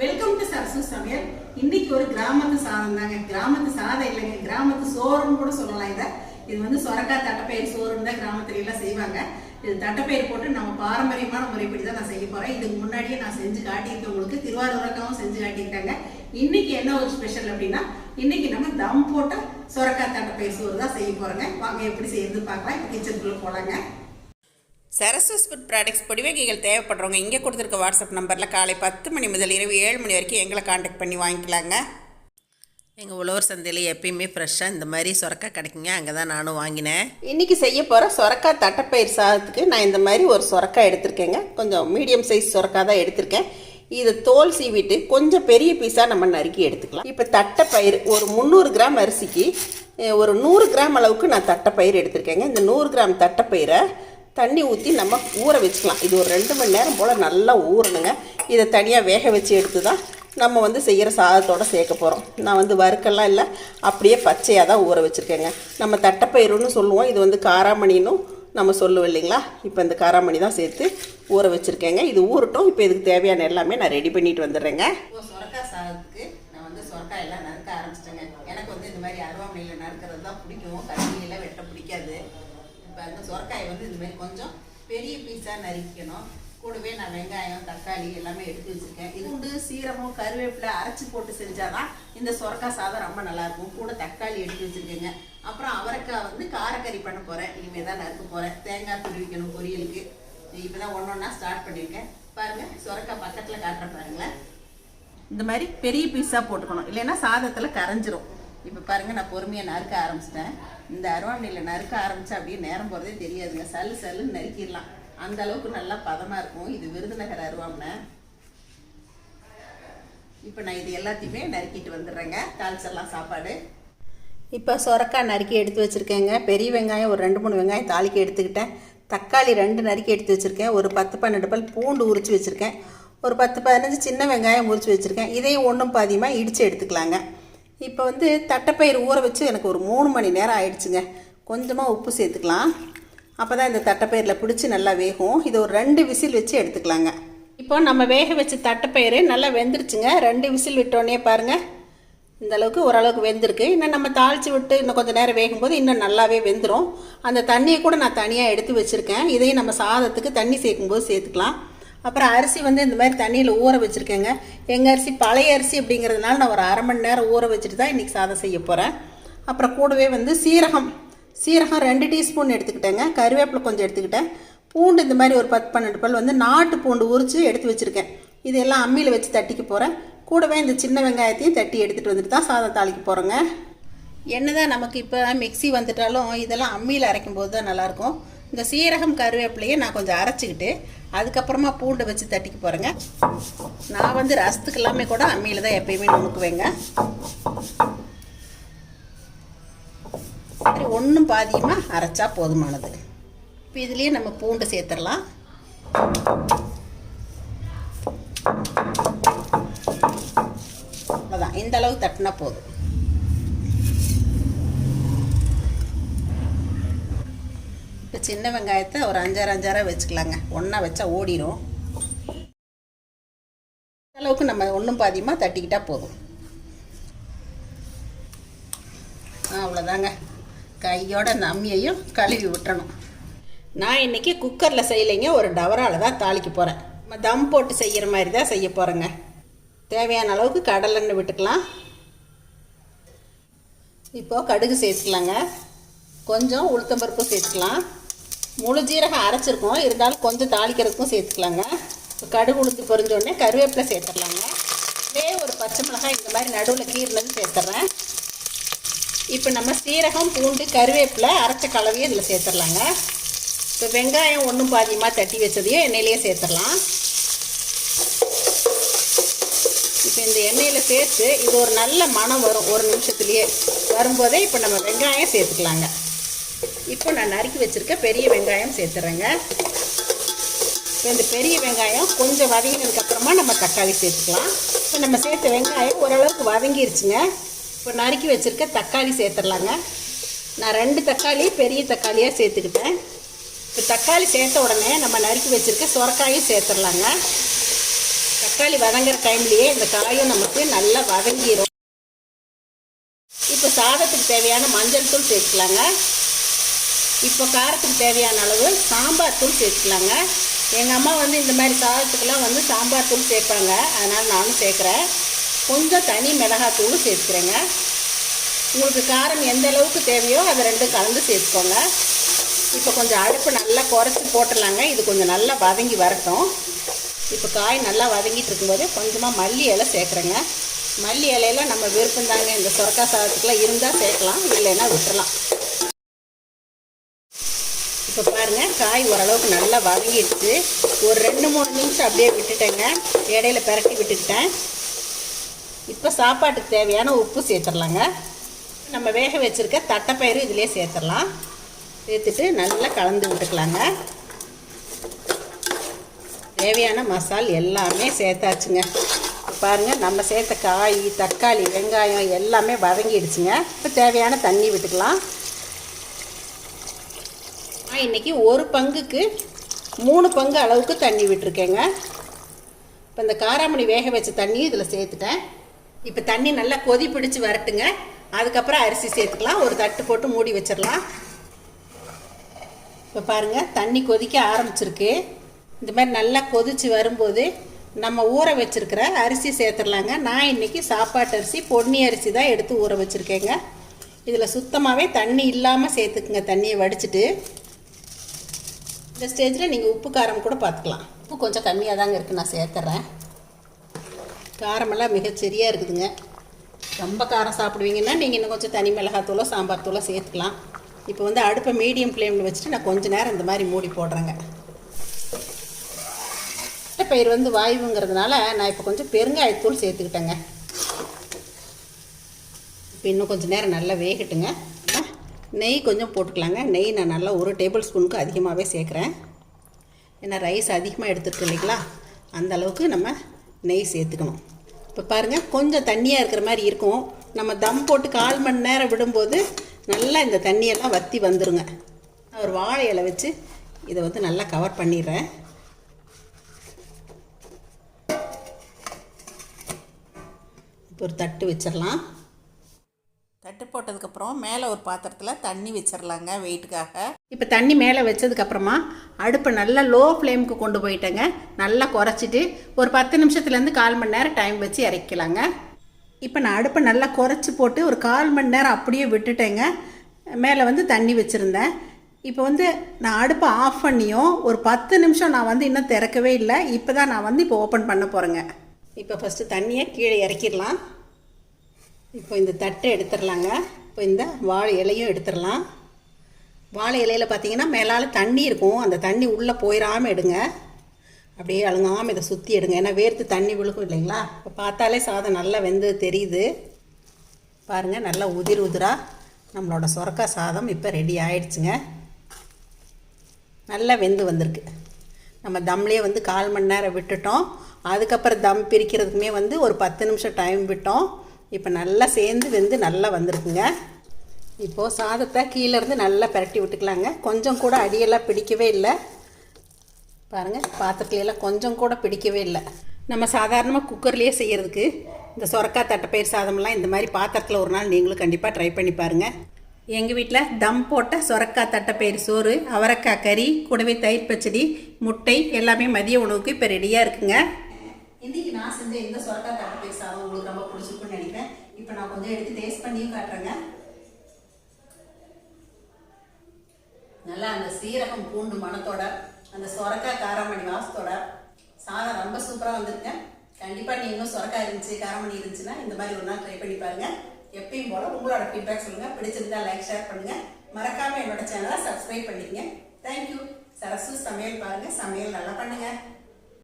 Welcome to Sarasu சமையல் இன்னைக்கு ஒரு கிராமத்து சாதம் தாங்க. கிராமத்து சாதம் இல்லைங்க. கிராமத்து சோறுன்னு கூட சொல்லலாம் இதை. இது வந்து சொரக்காய் தட்டைப்பயிர் சோறுன்னு தான் கிராமத்துல எல்லாம் செய்வாங்க. இது தட்டைப்பயிர் போட்டு நம்ம பாரம்பரியமான முறைப்படி தான் நான் செய்ய போறேன். இதுக்கு முன்னாடியே நான் செஞ்சு காட்டியிருக்கேன் உங்களுக்கு. திருவாரூரக்காவும் செஞ்சு காட்டியிருக்காங்க. இன்னைக்கு என்ன ஒரு ஸ்பெஷல் அப்படின்னா இன்னைக்கு நம்ம தம் போட்ட சொரக்காய் தட்டைப்பயிர் சோறு தான் செய்ய போறோங்க. வாங்க எப்படி செய்யறது பார்க்கலாம். இப்போ கிச்சனுக்குள்ள போலாங்க. சரஸ்வஸ் ஃபுட் ப்ராடக்ட்ஸ் பொடிவகைகள் தேவைப்படுறவங்க இங்கே கொடுத்துருக்க வாட்ஸ்அப் நம்பரில் காலை பத்து மணி முதல் இரவு ஏழு மணி வரைக்கும் எங்களை காண்டாக்ட் பண்ணி வாங்கிக்கலாங்க. எங்கள் உழவர் சந்தையில் எப்பயுமே ஃப்ரெஷ்ஷாக இந்த மாதிரி சொரக்காய் கிடைக்குங்க. அங்கே தான் நானும் வாங்கினேன். இன்றைக்கி செய்ய போகிற சொரக்காய் தட்டைப்பயிர் சாதத்துக்கு நான் இந்த மாதிரி ஒரு சொரக்காய் எடுத்திருக்கேங்க. கொஞ்சம் மீடியம் சைஸ் சொரக்காய் தான் எடுத்திருக்கேன். இதை தோல் சீவிட்டு கொஞ்சம் பெரிய பீஸாக நம்ம நறுக்கி எடுத்துக்கலாம். இப்போ தட்டைப்பயிர் ஒரு முந்நூறு கிராம் அரிசிக்கு ஒரு நூறு கிராம் அளவுக்கு நான் தட்டைப்பயிர் எடுத்திருக்கேங்க. இந்த நூறு கிராம் தட்டைப்பயிரை தண்ணி ஊற்றி நம்ம ஊற வச்சுக்கலாம். இது ஒரு ரெண்டு மணி நேரம் போல் நல்லா ஊறணுங்க. இதை தனியாக வேக வச்சு எடுத்து தான் நம்ம வந்து செய்கிற சாதத்தோட சேர்க்க போகிறோம் நான் வந்து வறுக்கெல்லாம் இல்லை அப்படியே பச்சையாக தான் ஊற வச்சுருக்கேங்க. நம்ம தட்டைப்பயிருன்னு சொல்லுவோம். இது வந்து காராமணின்னும் நம்ம சொல்லுவோம் இல்லைங்களா? இப்போ இந்த காராமணி தான் சேர்த்து ஊற வச்சுருக்கேங்க. இது ஊறட்டும். இப்போ இதுக்கு தேவையான எல்லாமே நான் ரெடி பண்ணிட்டு வந்துடுறேங்க. சாதத்துக்கு நான் வந்து சொரக்காய் எல்லாம் நறுக்க ஆரம்பிச்சிட்டேங்க எனக்கு வந்து இந்த மாதிரி அருவாமனையில் நறுக்கிறது தான் பிடிக்கும் கருவியெல்லாம் வெட்ட பிடிக்காது இப்போ அந்த மாதிரி கொஞ்சம் பெரிய பீஸாக நறுக்கணும் கூடவே நான் வெங்காயம் தக்காளி எல்லாமே எடுத்து வச்சுருக்கேன். இது வந்து சீரகம் கருவேப்பிலை அரைச்சி போட்டு செஞ்சால் தான் இந்த சொரக்காய் சாதம் ரொம்ப நல்லாயிருக்கும். கூட தக்காளி எடுத்து வச்சுருக்கேங்க. அப்புறம் அவரைக்காய் வந்து காரக்கறி பண்ண போகிறேன் இனிமேல் தான் நறுக்க போகிறேன் தேங்காய் துருவிக்கணும் பொரியலுக்கு. இப்போ தான் ஒன்று ஒன்றா ஸ்டார்ட் பண்ணியிருக்கேன் பாருங்கள் சொரக்காய் பக்கத்தில் காட்டுற பாருங்களேன். இந்த மாதிரி பெரிய பீஸாக போட்டுக்கணும். இல்லைன்னா சாதத்தில் கரைஞ்சிரும். இப்போ பாருங்க நான் பொறுமையாக நறுக்க ஆரம்பிச்சிட்டேன். இந்த அருவாமனையில் நறுக்க ஆரம்பிச்சா அப்படியே நேரம் போகிறதே தெரியாதுங்க. சல்லு சல்லுன்னு நறுக்கிடலாம். அந்த அளவுக்கு நல்லா பதமாக இருக்கும். இது விருதுநகர் அருவாமனை. இப்போ நான் இது எல்லாத்தையுமே நறுக்கிட்டு வந்துடுறேங்க. தாளிச்சிடலாம் சாப்பாடு. இப்போ சொரக்காய் நறுக்கி எடுத்து வச்சுருக்கேங்க. பெரிய வெங்காயம் ஒரு ரெண்டு மூணு வெங்காயம் தாளிக்க எடுத்துக்கிட்டேன். தக்காளி ரெண்டு நறுக்கி எடுத்து வச்சுருக்கேன். ஒரு பத்து பன்னெண்டு பல் பூண்டு உரிச்சு வச்சுருக்கேன். ஒரு பத்து பதினஞ்சு சின்ன வெங்காயம் உரிச்சு வச்சுருக்கேன். இதையும் ஒன்றும் பாதியமாக இடித்து எடுத்துக்கலாங்க. இப்போ வந்து தட்டைப்பயிர் ஊற வச்சு எனக்கு ஒரு மூணு மணி நேரம் ஆயிடுச்சுங்க. கொஞ்சமாக உப்பு சேர்த்துக்கலாம். அப்போ தான் இந்த தட்டைப்பயிரில் பிடிச்சி நல்லா வேகும். இதை ஒரு ரெண்டு விசில் வச்சு எடுத்துக்கலாங்க. இப்போ நம்ம வேக வச்ச தட்டைப்பயிறு நல்லா வெந்துருச்சுங்க. ரெண்டு விசில் விட்டோன்னே பாருங்கள் இந்த அளவுக்கு ஓரளவுக்கு வெந்திருக்கு. இன்னும் நம்ம தாளித்து விட்டு இன்னும் கொஞ்சம் நேரம் வேகும்போது இன்னும் நல்லாவே வெந்துடும் அந்த தண்ணியை கூட நான் தனியாக எடுத்து வச்சுருக்கேன். இதையும் நம்ம சாதத்துக்கு தண்ணி சேர்க்கும்போது சேர்த்துக்கலாம். அப்புறம் அரிசி வந்து இந்த மாதிரி தண்ணியில் ஊற வச்சுருக்கேங்க. எங்கள் அரிசி பழைய அரிசி அப்படிங்கிறதுனால நான் ஒரு அரை மணி நேரம் ஊற வச்சுட்டு தான் இன்றைக்கி சாதம் செய்ய போகிறேன் அப்புறம் கூடவே வந்து சீரகம் சீரகம் ரெண்டு டீஸ்பூன் எடுத்துக்கிட்டேங்க. கருவேப்பிலை கொஞ்சம் எடுத்துக்கிட்டேன். பூண்டு இந்த மாதிரி ஒரு பத்து பன்னெண்டு பல் வந்து நாட்டு பூண்டு உரித்து எடுத்து வச்சுருக்கேன். இதெல்லாம் அம்மியில் வச்சு தட்டிக்க போகிறேன் கூடவே இந்த சின்ன வெங்காயத்தையும் தட்டி எடுத்துகிட்டு வந்துட்டு தான் சாதம் தாளிக்க போகிறோங்க என்னதான் நமக்கு இப்போ மிக்ஸி வந்துட்டாலும் இதெல்லாம் அம்மியில் அரைக்கும் போது தான் நல்லாயிருக்கும் இந்த சீரகம் கருவேப்பிலையை நான் கொஞ்சம் அரைச்சிக்கிட்டு அதுக்கப்புறமா பூண்டை வச்சு தட்டிக்க போகிறேங்க நான் வந்து ரசத்துக்கு எல்லாமே கூட அம்மியில் தான் எப்பயுமே நுணுக்குவேங்க. சரி ஒன்றும் பாதியமாக அரைச்சா போதுமானது. இப்போ இதுலேயே நம்ம பூண்டு சேர்த்துடலாம். அவ்வளோதான் இந்த அளவு தட்டினா போதும். இப்போ சின்ன வெங்காயத்தை ஒரு அஞ்சாறு அஞ்சாறாக வச்சுக்கலாங்க. ஒன்றா வச்சா ஓடிடும் அளவுக்கு நம்ம ஒன்றும் பாதியமாக தட்டிக்கிட்டால் போதும். அவ்வளோதாங்க கையோட அந்த அம்மியையும் கழுவி விட்டுறணும். நான் இன்றைக்கி குக்கரில் செய்யலைங்க. ஒரு டவரால் தான் தாளிக்க போகிறேன் நம்ம தம் போட்டு செய்கிற மாதிரி தான் செய்ய போகிறேங்க தேவையான அளவுக்கு கடலெண்ணெய் விட்டுக்கலாம். இப்போது கடுகு சேர்த்துக்கலாங்க. கொஞ்சம் உளுத்தம்பருப்பு சேர்த்துக்கலாம். முழு ஜீரகம் அரைச்சிருக்கோம். இருந்தாலும் கொஞ்சம் தாளிக்கிறதுக்கும் சேர்த்துக்கலாங்க. இப்போ கடுகு உளுத்து பொறிஞ்சோடனே கருவேப்பிலை சேர்த்துடலாங்க. இதே ஒரு பச்சை மிளகாய் இந்த மாதிரி நடுவில் கீறினது சேர்த்துட்றேன் இப்போ நம்ம சீரகம் பூண்டு கருவேப்பிலை அரைச்ச கலவையும் இதில் சேர்த்துடலாங்க. இப்போ வெங்காயம் ஒன்றும் பாதியமாக தட்டி வச்சதையும் எண்ணெயிலேயே சேர்த்துடலாம். இப்போ இந்த எண்ணெயில் சேர்த்து இது ஒரு நல்ல மணம் வரும். ஒரு நிமிஷத்துலேயே வரும்போதே இப்போ நம்ம வெங்காயம் சேர்த்துக்கலாங்க. இப்போ நான் நறுக்கி வச்சுருக்க பெரிய வெங்காயம் சேர்த்துறேங்க. இப்போ இந்த பெரிய வெங்காயம் கொஞ்சம் வதங்கினதுக்கப்புறமா நம்ம தக்காளி சேர்த்துக்கலாம். இப்போ நம்ம சேர்த்த வெங்காயம் ஓரளவுக்கு வதங்கிருச்சுங்க. இப்போ நறுக்கி வச்சுருக்க தக்காளி சேர்த்துடலாங்க நான் ரெண்டு தக்காளி பெரிய தக்காளியாக சேர்த்துக்கிட்டேன். இப்போ தக்காளி சேர்த்த உடனே நம்ம நறுக்கி வச்சுருக்க சுரக்காயும் சேர்த்துடலாங்க தக்காளி வதங்குற டைம்லேயே இந்த காயும் நமக்கு நல்லா வதங்கிடும் இப்போ சாதத்துக்கு தேவையான மஞ்சள் தூள் சேர்த்துக்கலாங்க. இப்போ காரத்துக்கு தேவையான அளவு சாம்பார் தூள் சேர்த்துக்கலாங்க. எங்கள் அம்மா வந்து இந்த மாதிரி சாதத்துக்கெல்லாம் வந்து சாம்பார் தூள் சேர்ப்பாங்க. அதனால் நானும் சேர்க்குறேன். கொஞ்சம் தனி மிளகாய் தூள் சேர்த்துக்கிறேங்க. உங்களுக்கு காரம் எந்த அளவுக்கு தேவையோ அதை ரெண்டும் கலந்து சேர்த்துக்கோங்க. இப்போ கொஞ்சம் அடுப்பு நல்லா குறைச்சி போட்டுடலாங்க. இது கொஞ்சம் நல்லா வதங்கி வரட்டும். இப்போ காய் நல்லா வதங்கிட்டு இருக்கும்போது கொஞ்சமாக மல்லி இலை சேர்க்குறேங்க. மல்லி இலையில நம்ம விருப்பம் தாங்க இந்த சுரக்கா சாதத்துக்குலாம் இருந்தால் சேர்க்கலாம் இல்லைன்னா விட்டுறலாம். இப்போ பாருங்கள் காய் ஓரளவுக்கு நல்லா வதங்கிடுச்சு. ஒரு ரெண்டு மூணு நிமிஷம் அப்படியே விட்டுட்டேங்க. இடையில பிரட்டி விட்டுக்கிட்டேன். இப்போ சாப்பாட்டுக்கு தேவையான உப்பு சேர்த்துடலாங்க. நம்ம வேக வச்சுருக்க தட்டைப்பயிறு இதிலே சேர்த்துடலாம். சேர்த்துட்டு நல்லா கலந்து விட்டுக்கலாங்க. தேவையான மசால் எல்லாமே சேர்த்தாச்சுங்க. பாருங்கள் நம்ம சேர்த்த காய் தக்காளி வெங்காயம் எல்லாமே வதங்கிடுச்சுங்க. இப்போ தேவையான தண்ணி விட்டுக்கலாம். நான் இன்றைக்கி ஒரு பங்குக்கு மூணு பங்கு அளவுக்கு தண்ணி விட்டுருக்கேங்க. இப்போ இந்த காராமணி வேக வச்ச தண்ணியும் இதில் சேர்த்துட்டேன். இப்போ தண்ணி நல்லா கொதி பிடிச்சி வரட்டுங்க. அதுக்கப்புறம் அரிசி சேர்த்துக்கலாம். ஒரு தட்டு போட்டு மூடி வச்சிடலாம். இப்போ பாருங்கள் தண்ணி கொதிக்க ஆரம்பிச்சிருக்கு. இந்த மாதிரி நல்லா கொதிச்சு வரும்போது நம்ம ஊற வச்சுருக்கிற அரிசி சேர்த்துடலாங்க. நான் இன்றைக்கி சாப்பாட்டு அரிசி பொன்னி அரிசி தான் எடுத்து ஊற வச்சுருக்கேங்க. இதில் சுத்தமாகவே தண்ணி இல்லாமல் சேர்த்துக்குங்க தண்ணியை வடிச்சிட்டு. இந்த ஸ்டேஜில் நீங்கள் உப்பு காரம் கூட பார்த்துக்கலாம் உப்பு கொஞ்சம் கம்மியாக தாங்க இருக்குது நான் சேர்த்துறேன். காரமெல்லாம் மிகச்சரியாக இருக்குதுங்க. ரொம்ப காரம் சாப்பிடுவீங்கன்னா நீங்கள் இன்னும் கொஞ்சம் தனி மிளகாத்தூளோ சாம்பார் தூளோ சேர்த்துக்கலாம். இப்போ வந்து அடுப்பை மீடியம் ஃப்ளேமில் வச்சுட்டு நான் கொஞ்சம் நேரம் இந்த மாதிரி மூடி போடுறேங்க. பயிர் வந்து வாயுங்கிறதுனால நான் இப்போ கொஞ்சம் பெருங்காயத்தூள் சேர்த்துக்கிட்டேங்க. இப்போ இன்னும் கொஞ்சம் நேரம் நல்லா வேகட்டுங்க. நெய் கொஞ்சம் போட்டுக்கலாங்க. நெய் நான் நல்லா ஒரு டேபிள் ஸ்பூனுக்கு அதிகமாகவே சேர்க்குறேன். ஏன்னா ரைஸ் அதிகமாக எடுத்துருக்கு இல்லைங்களா? அந்த அளவுக்கு நம்ம நெய் சேர்த்துக்கணும். இப்போ பாருங்கள் கொஞ்சம் தண்ணியாக இருக்கிற மாதிரி இருக்கும். நம்ம தம் போட்டு கால் மணி நேரம் விடும்போது நல்லா இந்த தண்ணியெல்லாம் வற்றி வந்துடுங்க நான் ஒரு வாழை இலை வச்சு இதை வந்து நல்லா கவர் பண்ணிடுறேன். இப்போ ஒரு தட்டு வச்சிடலாம். தட்டு போட்டதுக்கப்புறம் மேலே ஒரு பாத்திரத்தில் தண்ணி வச்சிடலாங்க வெயிட்டுக்காக இப்போ தண்ணி மேலே வச்சதுக்கப்புறமா அடுப்பை நல்லா லோ ஃப்ளேமுக்கு கொண்டு போயிட்டேங்க. நல்லா குறைச்சிட்டு ஒரு பத்து நிமிஷத்துலேருந்து கால் மணி நேரம் டைம் வச்சு இறக்கலாங்க. இப்போ நான் அடுப்பை நல்லா குறைச்சி போட்டு ஒரு கால் மணி நேரம் அப்படியே விட்டுட்டேங்க. மேலே வந்து தண்ணி வச்சுருந்தேன். இப்போ வந்து நான் அடுப்பை ஆஃப் பண்ணியும் ஒரு பத்து நிமிஷம் நான் வந்து இன்னும் திறக்கவே இல்லை. இப்போ தான் நான் வந்து இப்போ ஓப்பன் பண்ண போகிறேங்க இப்போ ஃபஸ்ட்டு தண்ணியை கீழே இறக்கிடலாம். இப்போ இந்த தட்டை எடுத்துடலாங்க. இப்போ இந்த வாழை இலையும் எடுத்துடலாம். வாழை இலையில் பார்த்தீங்கன்னா மேலால் தண்ணி இருக்கும். அந்த தண்ணி உள்ளே போயிடாமல் எடுங்க. அப்படியே அழுங்காமல் இதை சுற்றி எடுங்க. ஏன்னா வேர்த்து தண்ணி விழுகும் இல்லைங்களா? இப்போ பார்த்தாலே சாதம் நல்லா வெந்து தெரியுது. பாருங்கள் நல்லா உதிர் உதிராக நம்மளோட சொரக்காய் சாதம் இப்போ ரெடி ஆயிடுச்சுங்க. நல்லா வெந்து வந்திருக்கு. நம்ம தம்லேயே வந்து கால் மணி நேரம் விட்டுட்டோம். அதுக்கப்புறம் தம் பிரிக்கிறதுக்குமே வந்து ஒரு பத்து நிமிஷம் டைம் விட்டோம். இப்போ நல்லா சேர்ந்து வெந்து நல்லா வந்திருக்குங்க. இப்போது சாதத்தை கீழேருந்து நல்லா பிரட்டி விட்டுக்கலாங்க. கொஞ்சம் கூட அடியெல்லாம் பிடிக்கவே இல்லை. பாருங்கள் பாத்திரத்துலையெல்லாம் கொஞ்சம் கூட பிடிக்கவே இல்லை. நம்ம சாதாரணமாக குக்கர்லேயே செய்கிறதுக்கு இந்த சொரக்காய் தட்டைப்பயிர் சாதம்லாம் இந்த மாதிரி பாத்திரத்தில் ஒரு நாள் நீங்களும் கண்டிப்பாக ட்ரை பண்ணி பாருங்கள் எங்கள் வீட்டில் தம் போட்ட சொரக்காய் தட்டைப்பயிர் சோறு அவரைக்காய் கறி கூடவே தயிர் பச்சடி முட்டை எல்லாமே மதிய உணவுக்கு இப்போ ரெடியாக இருக்குங்க. நல்லா அந்த சீரகம் பூண்டு மணத்தோட அந்த சொரக்காய் காரமணி வாசத்தோட சாதம் ரொம்ப சூப்பராக வந்திருக்கேன். கண்டிப்பாக நீங்களும் சொரக்காய் இருந்துச்சு காரமணி இருந்துச்சுன்னா இந்த மாதிரி ஒரு நாள் ட்ரை பண்ணி பாருங்கள் எப்பயும் போல் உங்களோட ஃபீட்பேக் சொல்லுங்கள் பிடிச்சிருந்தா லைக் ஷேர் பண்ணுங்கள் மறக்காமல் என்னோட சேனலை சப்ஸ்கிரைப் பண்ணிக்கங்க. தேங்க்யூ சரசு சமையல் பாருங்கள் சமையல் நல்லா பண்ணுங்கள்